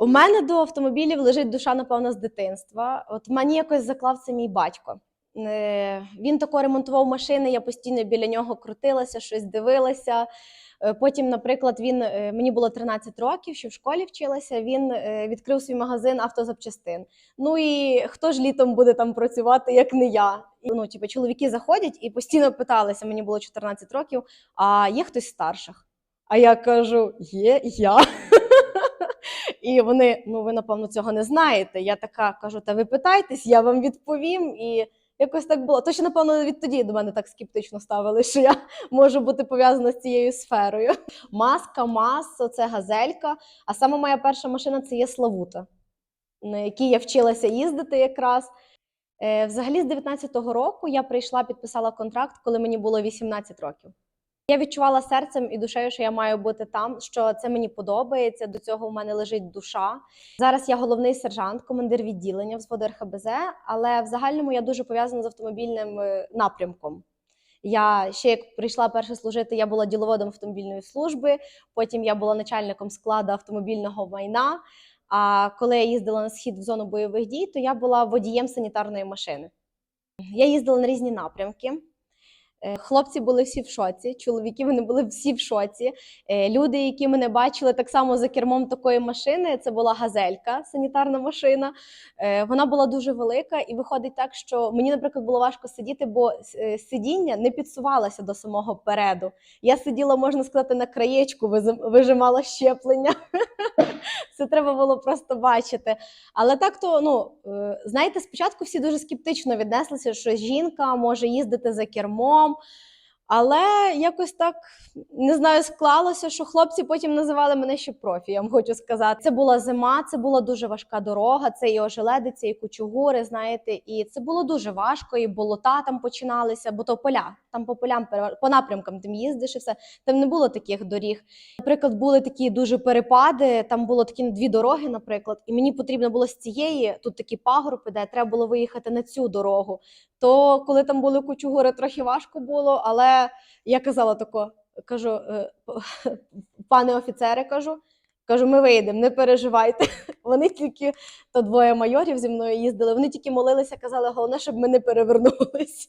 У мене до автомобілів лежить душа, напевно, з дитинства. От мені якось заклав це мій батько. Е, Він тако ремонтував машини, я постійно біля нього крутилася, щось дивилася. Е, Потім, наприклад, він е, мені було 13 років, ще в школі вчилася. Він відкрив свій магазин автозапчастин. Ну і хто ж літом буде там працювати, як не я? Ну, типу, чоловіки заходять і постійно питалися, мені було 14 років, а є хтось старших? А я кажу: є я. І вони, ну ви напевно цього не знаєте. Я така кажу: та ви питайтесь, я вам відповім. І якось так було. То ще, напевно, відтоді до мене так скептично ставили, що я можу бути пов'язана з цією сферою. Маска, мас, це газелька. А саме моя перша машина це є Славута, на якій я вчилася їздити якраз. Е, Взагалі, з 19-го року я прийшла, підписала контракт, коли мені було 18 років. Я відчувала серцем і душею, що я маю бути там, що це мені подобається. До цього в мене лежить душа. Зараз я головний сержант, командир відділення взводу РХБЗ, але в загальному я дуже пов'язана з автомобільним е, напрямком. Я ще як прийшла перше служити, я була діловодом автомобільної служби. Потім я була начальником складу автомобільного майна. А коли я їздила на схід в зону бойових дій, то я була водієм санітарної машини. Я їздила на різні напрямки. Е, Хлопці були всі в шоці, чоловіки вони були всі в шоці. Е, Люди, які мене бачили так само за кермом такої машини, це була газелька, санітарна машина. Е, Вона була дуже велика, і виходить так, що мені, наприклад, було важко сидіти, бо сидіння не підсувалося до самого переду. Я сиділа, можна сказати, на краєчку, вижимала щеплення. Це треба було просто бачити. Але так то, ну знаєте, спочатку всі дуже скептично віднеслися, що жінка може їздити за кермом. como. Але якось так не знаю, склалося, що хлопці потім називали мене ще профі, я вам хочу сказати. Це була зима, це була дуже важка дорога, це і ожеледиця, і кучугури, знаєте, і це було дуже важко, і болота там починалися, бо то поля. Там по полям по напрямкам тим їздиш і все. Там не було таких доріг. Наприклад, були такі дуже перепади. Там було такі дві дороги, наприклад, і мені потрібно було з цієї, тут такі пагорби, де треба було виїхати на цю дорогу. То коли там були кучугури, трохи важко було, але я казала тако, кажу, е, пане офіцере, кажу. Кажу, ми вийдемо, не переживайте. Вони тільки то двоє майорів зі мною їздили. Вони тільки молилися, казали, головне, щоб ми не перевернулися.